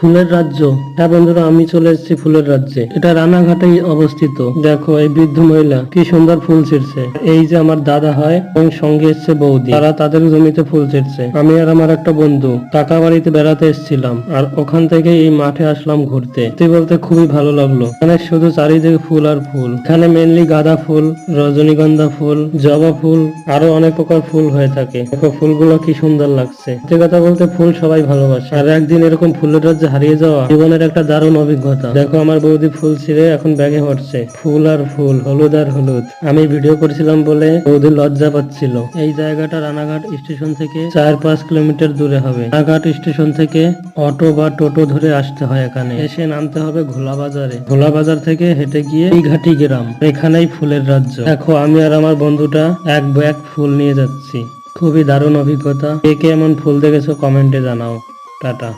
ফুলের রাজ্য। হ্যাঁ বন্ধুরা, আমি চলে এসেছি ফুলের রাজ্যে। এটা রানাঘাটেই অবস্থিত। দেখো, এই বৃদ্ধ মহিলা কি সুন্দর ফুল ছিঁড়ছে। এই যে আমার দাদা হয় এবং সঙ্গে এসছে বৌদি। তারা তাদের জমিতে ফুল ছিঁড়ছে। আমি আর আমার একটা বন্ধু কাকা বাড়িতে বেড়াতে এসেছিলাম। আর ওখান থেকে এই মাঠে আসলাম ঘুরতে। বলতে খুবই ভালো লাগল। এখানে শুধু চারিদিকে ফুল আর ফুল। এখানে মেনলি গাঁদা ফুল, রজনীগন্ধা ফুল, জবা ফুল, আরও অনেক প্রকার ফুল হয়ে থাকে। দেখো, ফুলগুলো কি সুন্দর লাগছে। সত্যি কথা বলতে ফুল সবাই ভালোবাসে। আর একদিন এরকম ফুলের রাজ্যে হারিয়ে যাওয়া জীবনের একটা দারুণ অভিজ্ঞতা। দেখো আমার বৌদি ফুল ছিঁড়ে এখন ব্যাগে ভরছে। ফুল আর ফুল, হলুদ আর হলুদ। আমি ভিডিও করেছিলাম বলে বৌদি লজ্জা পাচ্ছিল। এই জায়গাটা রানাঘাট স্টেশন থেকে চার পাঁচ কিলোমিটার দূরে হবে। রানাঘাট স্টেশন থেকে অটো বা টোটো ধরে আসতে হয় এখানে। এসে নামতে হবে ঘোলা বাজারে। ঘোলা বাজার থেকে হেঁটে গিয়ে ঘাটি গ্রাম। এখানেই ফুলের রাজ্য। দেখো আমি আর আমার বন্ধুটা এক ব্যাগ ফুল নিয়ে যাচ্ছি। খুবই দারুণ অভিজ্ঞতা। কে কে এমন ফুল দেখেছ কমেন্টে জানাও। টাটা।